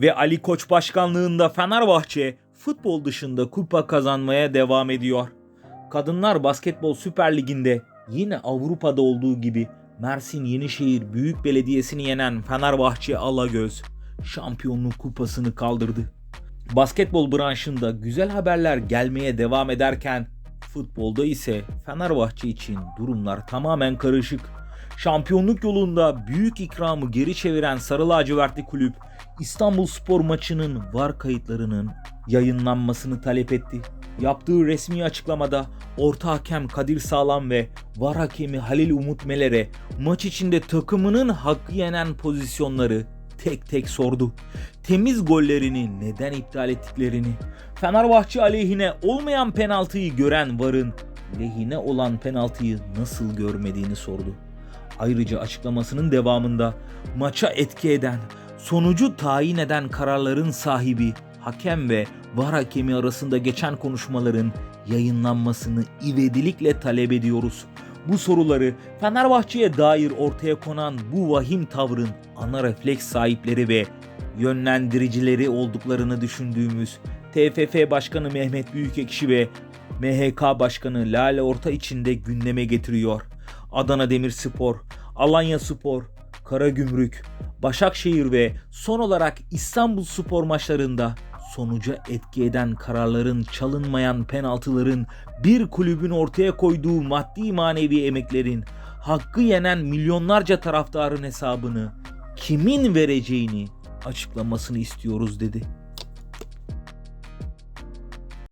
Ve Ali Koç başkanlığında Fenerbahçe futbol dışında kupa kazanmaya devam ediyor. Kadınlar Basketbol Süper Ligi'nde yine Avrupa'da olduğu gibi Mersin Yenişehir Büyük Belediyesi'ni yenen Fenerbahçe Alagöz şampiyonluk kupasını kaldırdı. Basketbol branşında güzel haberler gelmeye devam ederken futbolda ise Fenerbahçe için durumlar tamamen karışık. Şampiyonluk yolunda büyük ikramı geri çeviren Sarı Lacivertli kulüp İstanbul Spor maçının VAR kayıtlarının yayınlanmasını talep etti. Yaptığı resmi açıklamada orta hakem Kadir Sağlam ve VAR hakemi Halil Umut Meler'e maç içinde takımının hakkı yenen pozisyonları tek tek sordu. Temiz gollerini neden iptal ettiklerini, Fenerbahçe aleyhine olmayan penaltıyı gören VAR'ın lehine olan penaltıyı nasıl görmediğini sordu. Ayrıca açıklamasının devamında maça etki eden, sonucu tayin eden kararların sahibi hakem ve VAR hakemi arasında geçen konuşmaların yayınlanmasını ivedilikle talep ediyoruz. Bu soruları Fenerbahçe'ye dair ortaya konan bu vahim tavrın ana refleks sahipleri ve yönlendiricileri olduklarını düşündüğümüz TFF Başkanı Mehmet Büyükekşi ve MHK Başkanı Lale Orta içinde gündeme getiriyor. Adana Demirspor, Alanya Spor, Karagümrük, Başakşehir ve son olarak İstanbul Spor maçlarında sonuca etki eden kararların çalınmayan penaltıların bir kulübün ortaya koyduğu maddi manevi emeklerin hakkı yenen milyonlarca taraftarın hesabını kimin vereceğini açıklamasını istiyoruz dedi.